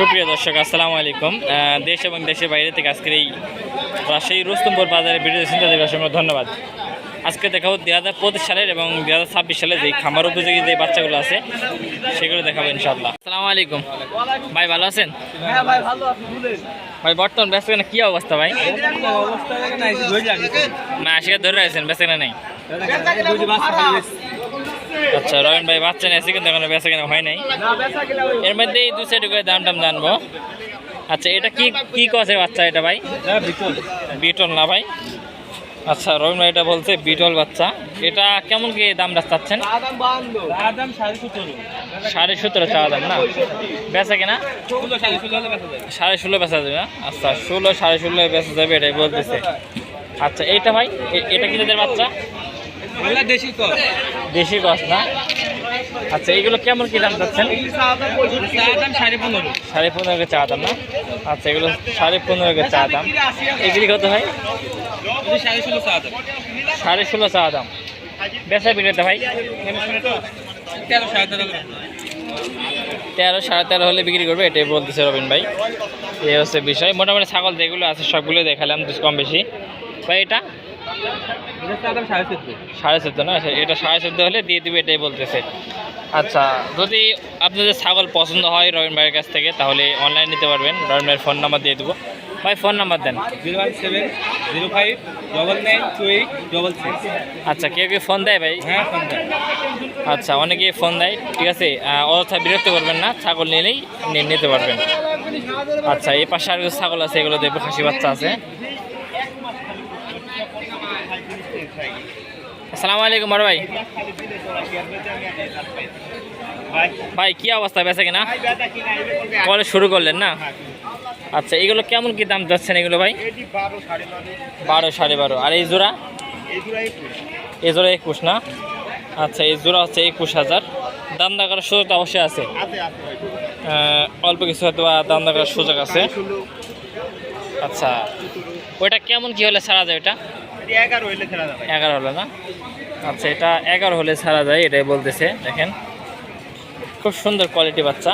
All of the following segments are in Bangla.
সুপ্রিয় দর্শক আসসালামু আলাইকুম। দেশ এবং দেশের বাইরে থেকে আজকের এই রাজশাহী রুস্তমপুর বাজারে ভিডিও চিন্তা দেবে অসংখ্য ধন্যবাদ। আজকে দেখাবো দুই হাজার পঁচিশ সালের এবং দুই হাজার ছাব্বিশ সালে যে খামার উপযোগী যে বাচ্চাগুলো আছে সেগুলো দেখাবো ইনশাল্লাহ আসসালামু আলাইকুম। ভাই ভালো আছেন? হ্যাঁ ভাই বর্তমান ব্যস্ত কেনা কী অবস্থা ভাই? অবস্থা না এসে ধরে যাচ্ছে না আশিকে ব্যস্ত কেনা নেই বুঝি বাচ্চা খালি বেশি। আচ্ছা রয়ন ভাই বাচ্চা নিয়ে এসে কিন্তু এখনও ব্যস্ত কেনা হয় নাই। বেচা এর মধ্যে এই দু সাইড করে দাম টাম জানব। আচ্ছা এটা কি কি কছে বাচ্চা এটা ভাই? বিটল না ভাই? আচ্ছা রহিম ভাই এটা বলছে বিটল বাচ্চা। এটা কেমন কি দাম চাচ্ছেন? সাড়ে সতেরো চাওয়া দাম না? বেচা কিনা? সাড়ে ষোলো বেচা বেচা যাবে না আচ্ছা ষোলো, সাড়ে ষোলো বেচা যাবে এটাই বলতেছে। আচ্ছা এইটা ভাই এটা কি তাদের বাচ্চা? দেশি গছ না? আচ্ছা এগুলো কেমন কি দাম চাচ্ছেন? সাড়ে পনেরো। করে চা দাম না? আচ্ছা এগুলো সাড়ে পনেরো করে চা দাম। এগুলি কত ভাই যদি সাড়ে ষোলো চা দাম। বেচা বিক্রেতা ভাই? তেরো সাড়ে তেরো হলে বিক্রি করবে এটাই বলতেছে রবিন ভাই। এই হচ্ছে বিষয়। মোটামুটি ছাগল যেগুলো আছে সবগুলো দেখালাম কম বেশি। ভাই এটা? সাড়ে চোদ্দ। না? এটা সাড়ে চোদ্দ হলে দিয়ে দিবে এটাই বলতেছে। আচ্ছা যদি আপনাদের ছাগল পছন্দ হয় রবিন ভাইয়ের কাছ থেকে তাহলে অনলাইন নিতে পারবেন। রবিন ভাইয়ের ফোন নাম্বার দিয়ে দেবো। ভাই ফোন নাম্বার দেন। Zero one seven zero five double nine two eight double six. আচ্ছা কেউ কেউ ফোন দেয় ভাই? হ্যাঁ ফোন দেয়। আচ্ছা অনেকেই ফোন দেয় ঠিক আছে? অযথা বিরক্ত করবেন না ছাগল নিলেই নিতে পারবেন। আচ্ছা এই পাশে আর ছাগল আছে এগুলো দেখব খাসি বাচ্চা আছে। আসসালামু আলাইকুম বড় ভাই। ভাই, কি অবস্থা? বেঁচে কিনা? কলে শুরু করলেন না? আচ্ছা এগুলো কেমন কি দাম যাচ্ছেন এগুলো ভাই? বারো সাড়ে বারো। আর এই জোড়া? এই জোড়া একুশ না? আচ্ছা এই জোড়া হচ্ছে একুশ হাজার। দাম দা করার সুযোগ অবশ্যই আছে। অল্প কিছু হয়তো বা দাম দা করার সুযোগ আছে। আচ্ছা ওইটা কেমন কি হলে ছাড়া যায় ওটা এগারো যাবে। হলে না? আচ্ছা এটা এগারো হলে ছাড়া যায় এটাই বলতেছে দেখেন। খুব সুন্দর কোয়ালিটি বাচ্চা।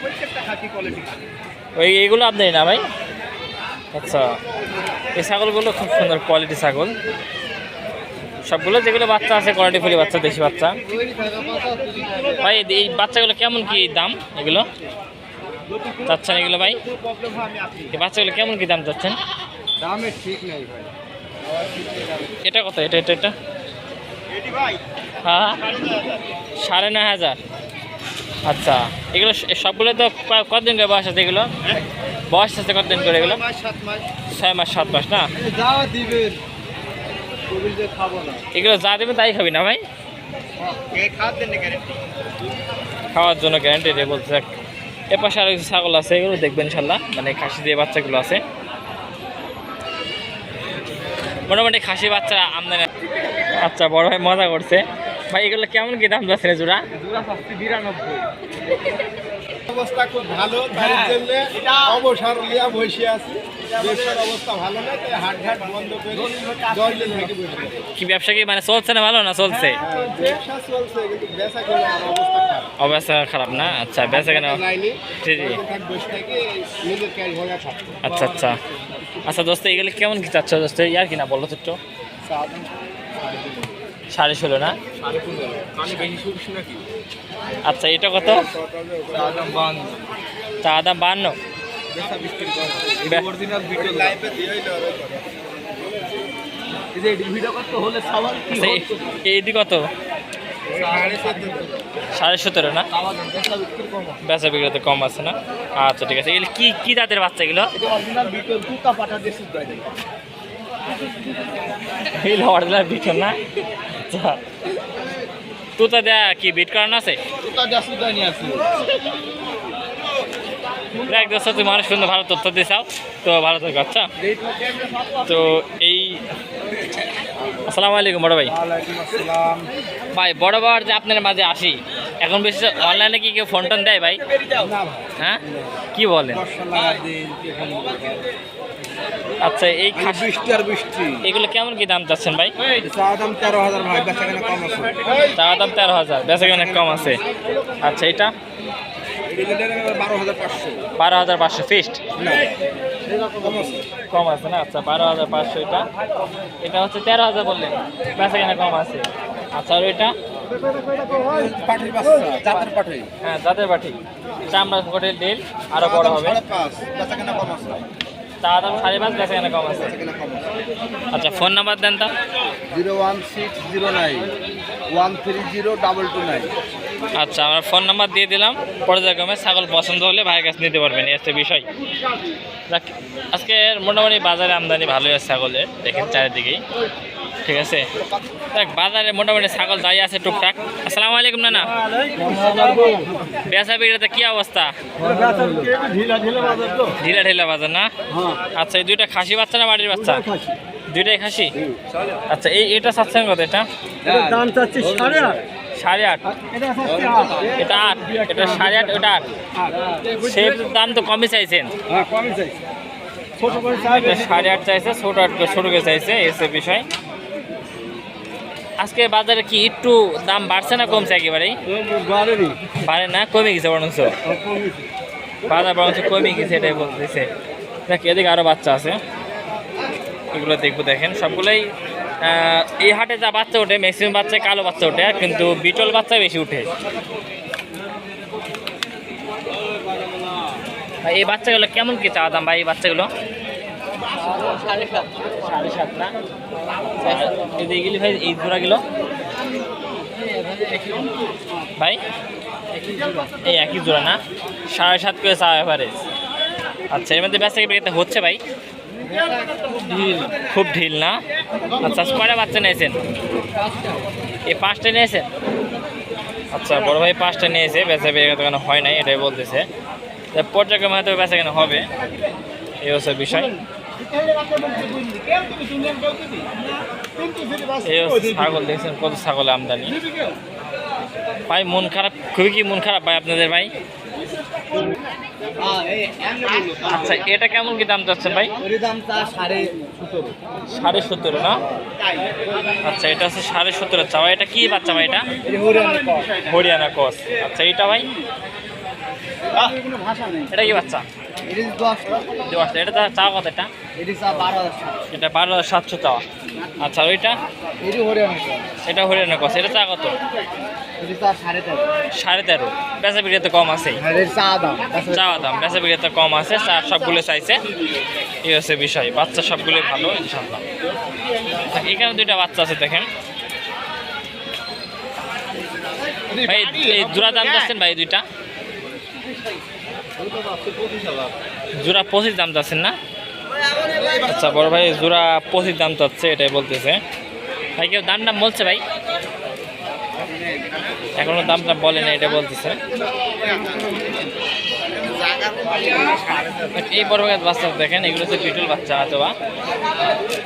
প্রত্যেকটা খাসি কোয়ালিটি ওই এইগুলো আপনারই না ভাই? আচ্ছা এই ছাগলগুলো খুব সুন্দর কোয়ালিটি ছাগল। সবগুলো যেগুলো বাচ্চা আছে কোয়ালিটি ফুলি বাচ্চা দেশি বাচ্চা। ভাই এই বাচ্চাগুলো কেমন কি দাম এগুলো? চাচ্ছেন এগুলো ভাই? আপনি এই বাচ্চাগুলো কেমন কি দাম চাচ্ছেন? দামের ঠিক নেই ভাই। এটা কত? এটা এটা এটা? হ্যাঁ। সাড়ে নয় হাজার। আচ্ছা। এগুলো সবগুলো তো কতদিন করে বয়স আছে এগুলো? বয়স আছে কতদিন করে এগুলো? ছয় মাস, সাত মাস, না? এগুলো যা দেবে তাই খাবি না ভাই? খাওয়ার জন্য গ্যারান্টি দিয়ে বলছে। এ পাশে আরও ছাগল আছে, এগুলো দেখবেন ইনশাল্লাহ। মানে খাসি দিয়ে বাচ্চাগুলো আছে। মোটামুটি খাসি বাচ্চা আমদানি। আচ্ছা বড় ভাই মজা করছে। ভাই এগুলো কেমন কি দাম যাচ্ছে জোড়া জোড়া পাচ্ছি বিরানব্বই। অবস্থা খুব ভালো তার হ্যাঁ, জন্য অবসর লিয়া বসে আছি। ব্যবসার অবস্থা ভালো না তাই হাট ঘাট বন্ধ করে দশ দিন থেকে বসে কি ব্যবসা কি মানে চলছে না ভালো না চলছে? হ্যাঁ, ব্যবসা চলছে কিন্তু বেচা কেনা অবস্থা খারাপ? অবস্থা খারাপ না? আচ্ছা বেচা কেন? জি জি। নিজের ক্যাশ ভাঙা আচ্ছা আচ্ছা। আচ্ছা দোস্ত এগুলো কেমন কি চাচ্ছ দোস্ত ইয়ার কিনা বলো তো সাড়ে ষোলো না আচ্ছা এটা কত চা দাম বান্ন আচ্ছা এইটি কত সাড়ে সতেরো না? বেচা বিক্রিতে কম আছে না? আচ্ছা ঠিক আছে। এগুলো কি কি তাদের বাচ্চা এগুলো? এটা অরিজিনাল ভিডিও দুটা পাঠা দিয়ে শুদ্ধ হয় এগুলো অরিজিনাল বিটন না আচ্ছা তুতা দেয়া কি বিট করানো আছে দিয়ে দেখ দোস্ত তুমি অনেক সুন্দর ভালো তথ্য দিছাও তো ভালো থাকো আচ্ছা। তো এই আসসালামু আলাইকুম বড় ভাই। ভাই বড় বার যে আপনার মাঝে আসি এখন বেশি অনলাইনে কি কেউ ফোন টোন দেয় ভাই? হ্যাঁ? কি বলেন? দশ? আচ্ছা এই বৃষ্টি আর বৃষ্টি। এগুলো কেমন কি দাম চাচ্ছেন ভাই? চা দাম তেরো হাজার ভাই বেচা কেনা কম আছে। চা দাম তেরো হাজার বেচা অনেক কম আছে। আচ্ছা এটা বারো হাজার পাঁচশো। ফিক্সড? কম আছে না? আচ্ছা বারো হাজার পাঁচশো এটা। এটা হচ্ছে তেরো হাজার বললেন। বেচা কেনা কম আছে। আচ্ছা আর ওইটা? হ্যাঁ জাতের পাঠি চামড়া হোটেল ডিল আরও বড় হবে। চা দাম সাড়ে পাঁচ বেচা কেনা কম আছে। আচ্ছা ফোন নাম্বার দেন তা। Zero one six zero nine one three zero double two nine. আচ্ছা আমরা ফোন নাম্বার দিয়ে দিলাম। পর্যায়ক্রমে ছাগল পছন্দ হলে ভাইয়ের কাছে নিতে পারবেন এসে বিষয়। আজকে মোটামুটি বাজারে আমদানি ভালোই আছে ছাগলের দেখেন চারিদিকেই। ঠিক আছে। দেখ বাজারে মোটামুটি ছাগল যাই আছে টুকটাক। আসসালামু আলাইকুম না না বেচা বিক্রিতে কি অবস্থা? ঢিলা ঢিলা বাজার না? আচ্ছা এই দুইটা খাসি বাচ্চা না বাড়ির বাচ্চা? দুইটাই খাসি? আচ্ছা এই এটা চাচ্ছেন কত এটা? দাম চাচ্ছি সাড়ে আট। সাড়ে আট এটা আট এটা সাড়ে আট ওটা আট। সে দাম তো কমই চাইছেন। হ্যাঁ সাড়ে আট চাইছে ছোট আট করে ছোট চাইছে এসে বিষয়। আজকে বাজারে কি একটু দাম বাড়ছে না কমছে একেবারেই? বাড়ে না কমে গেছে বরঞ্চ। বাজার বরঞ্চ কমে গেছে এটাই বলতেছে। দেখ এদিকে আরও বাচ্চা আছে। এগুলো দেখব দেখেন। সবগুলোই এই হাটে যা বাচ্চা ওঠে ম্যাক্সিমাম বাচ্চা কালো বাচ্চা ওঠে কিন্তু বিটল বাচ্চা বেশি উঠে। ভাই, এই বাচ্চাগুলো কেমন কি চাওয়া দাম ভাই এই বাচ্চাগুলো? সাড়ে সাত। সাড়ে সাত না? এদিকে গেলি ভাই এই জোড়াগুলো। ভাই এই একই জোড়া না? সাড়ে সাত করে চাওয়া এভারেজ আচ্ছা এর মধ্যে ব্যস্ত বিক্রিতে হচ্ছে ভাই? খুব ঢিল না? আচ্ছা কয়টা বাচ্চা নিয়েছেন? এই পাঁচটা নিয়েছেন? আচ্ছা বড় ভাই পাঁচটা নিয়েছে বেচা বিক্রি কেন হয় নাই এটাই বলতেছে। পর্যায়ক্রমে হয়তো বেচা কেন হবে এই হচ্ছে বিষয়। ছাগল দেখছেন কত ছাগল আমদানি। ভাই মন খারাপ? খুবই কি মন খারাপ ভাই আপনাদের ভাই? আচ্ছা এটা কেমন কি দাম চাচ্ছেন ভাই? সাড়ে সতেরো না? আচ্ছা এটা হচ্ছে সাড়ে সতেরো চাওয়া। এটা কি বাচ্চা ভাই এটা? হরিয়ানা কস। আচ্ছা এটা ভাই? এটা কি বাচ্চা? এটা চাওয়া কত এটা চা এটা চাওয়া আচ্ছা ওইটা? এটি হরিয়ানা এটা হরিয়ানা কস এটা চা কত? সাড়ে তেরো। বেচা বিক্রিতে কম আছে চা দাম। চাওয়া বেচা বিক্রিতে কম আছে। চার সবগুলো চাইছে। এই হচ্ছে বিষয়। বাচ্চা সবগুলোই ভালো ইনশাল্লাহ এখানে দুইটা বাচ্চা আছে দেখেন। ভাই জোড়া দাম যাচ্ছেন ভাই দুইটা? জোড়া পঁচিশ দাম যাচ্ছেন না? আচ্ছা বড় ভাই, জোড়া পঁচিশ দাম চাচ্ছে এটাই বলতেছে। ভাই, কেউ দাম দাম বলছে ভাই? এখনও দাম দাম বলে না এটা বলতেছে। এই বড় গাছ বাচ্চা দেখেন, এগুলো হচ্ছে বিটুল বাচ্চা, অথবা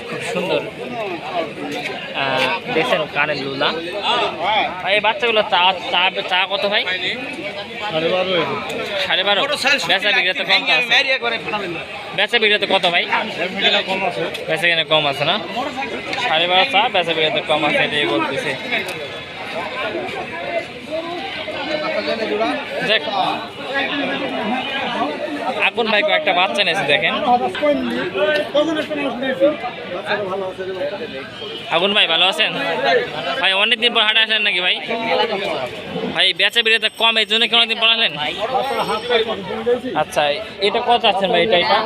খুব সুন্দর দেখছেন কানের লুলা। ভাই, এই বাচ্চাগুলো চা চা চা কত ভাই? সাড়ে বারো বেচা বিক্রিতে কম তো আছে। বেচা বিক্রিতে কত ভাই? বেচা কিনে কম আছে না? সাড়ে বারো চা বেচা বিক্রিতে কম আছে এটাই বলতেছে। দেখ আগুন ভাই কয়েকটা বাচ্চা নিয়েছে দেখেন। আগুন ভাই ভালো আছেন? ভাই অনেকদিন পর হাটে আসেন নাকি ভাই? ভাই বেচা বিক্রিতে কম এই জন্য কি অনেকদিন পড়ালেন আচ্ছা এটা কত আছেন ভাই এটা এটা?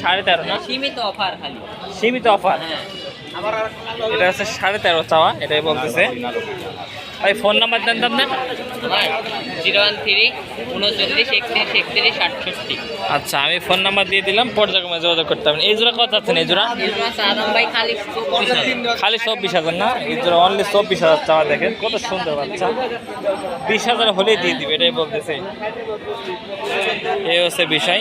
সাড়ে তেরো না? সীমিত অফার খালি। সীমিত অফার? এটা হচ্ছে সাড়ে তেরো চাওয়া এটাই বলতেছে। ভাই ফোন নাম্বার দেন তো আপনার জিরো ওয়ান থ্রি উনচল্লিশ একত্রিশ একত্রিশ আটষট্টি। আচ্ছা আমি ফোন নাম্বার দিয়ে দিলাম পর্যায়ক্রমে যোগাযোগ করতে হবে। এই জোড়া কত আছেন এই জোড়া? খালি চব্বিশ হাজার। না? এই জোড়া অনলি চব্বিশ হাজার চাওয়া দেখেন কত সুন্দর বাচ্চা। বিশ হাজার হলেই দিয়ে দিবে এটাই বলতেছে। এই হচ্ছে বিষয়।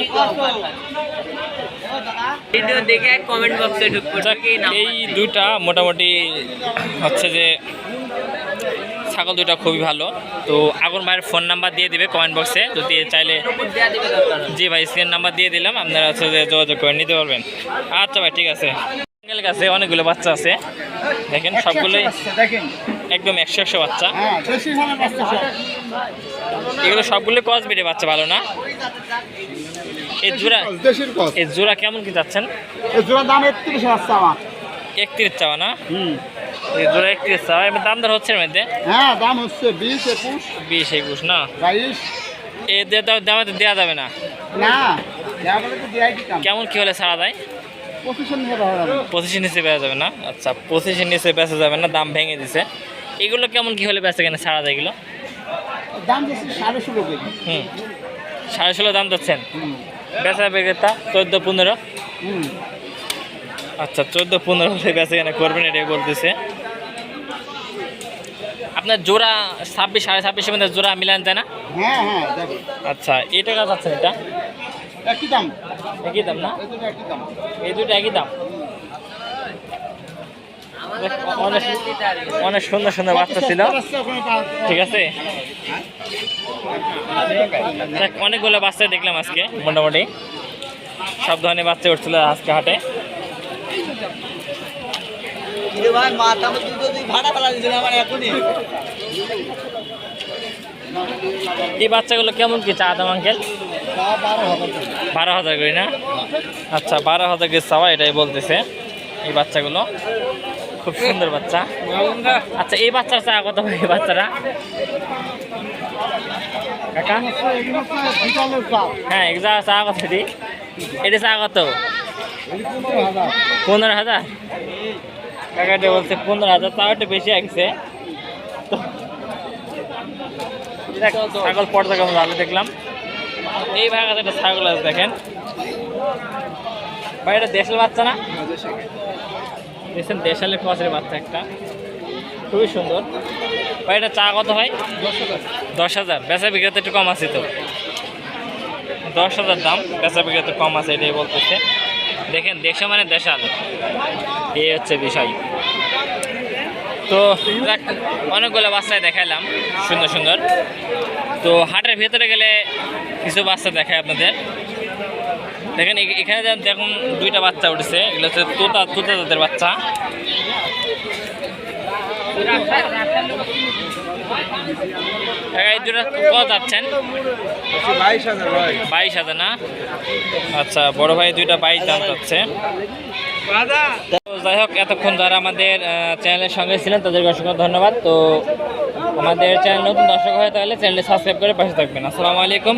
ভিডিও দেখে কমেন্ট বক্সে ঢুক যাক, এই দুইটা মোটামুটি হচ্ছে যে ছাগল দুইটা খুবই ভালো। তো আগুন ভাইয়ের ফোন নাম্বার দিয়ে দিবে কমেন্ট বক্সে যদি চাইলে। জি ভাই স্ক্রিন নাম্বার দিয়ে দিলাম। আপনারা হচ্ছে যোগাযোগ করে নিতে পারবেন। আচ্ছা ভাই ঠিক আছে। কাছে অনেকগুলো বাচ্চা আছে। দেখেন সবগুলোই একদম একশো একশো বাচ্চা। হ্যাঁ এগুলো সবগুলো কস বেড়ে বাচ্চা ভালো না? এই জোড়া এই জোড়া কেমন কি যাচ্ছেন একত্রিশ চাওয়া। না? জোড়া একত্রিশ চাওয়া দাম দর হচ্ছে এর মধ্যে? হ্যাঁ দাম হচ্ছে বিশ একুশ। বিশ একুশ না? বাইশ। এ দিয়ে দাম দামে তো দেওয়া যাবে না। না কেমন কি হলে ছাড়া দেয়? পঁচিশের নিচে বেচা যাবে না? আচ্ছা পঁচিশের নিচে বেচা যাবে না দাম ভেঙে দিছে। এগুলো কেমন কি হলে বেচা কেন ছাড়া দেয় এগুলো? দাম সাড়ে ষোলো হুম। সাড়ে ষোলো দাম দিচ্ছেন? বেচা বিক্রেতা চোদ্দ পনেরো? আচ্ছা চোদ্দ পনেরো হলে বেচা কেনা করবেন এটাই বলতেছে। আপনার জোড়া ছাব্বিশ সাড়ে ছাব্বিশের মধ্যে জোড়া মিলান যায় না? হ্যাঁ হ্যাঁ আচ্ছা এই টাকা যাচ্ছেন এটা? একই দাম। একই দাম না? এই দুটো একই দাম। অনেক সুন্দর সুন্দর বাচ্চা ছিল। ঠিক আছে? অনেকগুলো বাচ্চা দেখলাম আজকে মোটামুটি। সব ধরনের বাচ্চা উঠছিল আজকে হাটে। এই বাচ্চাগুলো কেমন কি চা দাম আঙ্কেল? বারো হাজার করে। না? আচ্ছা বারো হাজার করে চাওয়া এটাই বলতেছে এই বাচ্চাগুলো। খুব সুন্দর বাচ্চা। আচ্ছা এই বাচ্চার চা কত ভাই এই বাচ্চারা কাকা? হ্যাঁ এগুলো চা কত দি এটা চা কত? পনেরো হাজার। কাকাটা বলছে পনেরো হাজার, তাও একটু বেশি আসছে ছাগল পর্দা কেমন ভালো দেখলাম। এই ভাগাতে একটা ছাগল আছে, দেখেন। ভাই, এটা দেশের বাচ্চা না? দেখছেন, দেশালের কচের বাচ্চা একটা। খুবই সুন্দর। ভাই, এটা চা কত হয় দশ হাজার। বেচা বিক্রেতে একটু কম আছে তো। দশ হাজার দাম, বেচা বিক্রেতে কম আছে, এটাই বলতেছে। দেখেন, দেশে মানে দেশাল। এই হচ্ছে বিষয়। তো অনেকগুলো বাচ্চায় দেখাইলাম, সুন্দর সুন্দর। তো হাটের ভেতরে গেলে কিছু বাচ্চা দেখায় আপনাদের। দেখেন এখানে দেখুন দুইটা বাচ্চা উঠেছে, এগুলো হচ্ছে তোতা তোতা জাতের বাচ্চা। এই দুটো যাচ্ছেন? বাইশ আচ্ছা বড় ভাই দুইটা যাই হোক, এতক্ষণ আমাদের চ্যানেলের সঙ্গে ছিলেন ধন্যবাদ। তো আমাদের চ্যানেল নতুন দর্শক হয়ে তাহলে চ্যানেলটি সাবস্ক্রাইব করে পাশে থাকবেন। আসসালামু আলাইকুম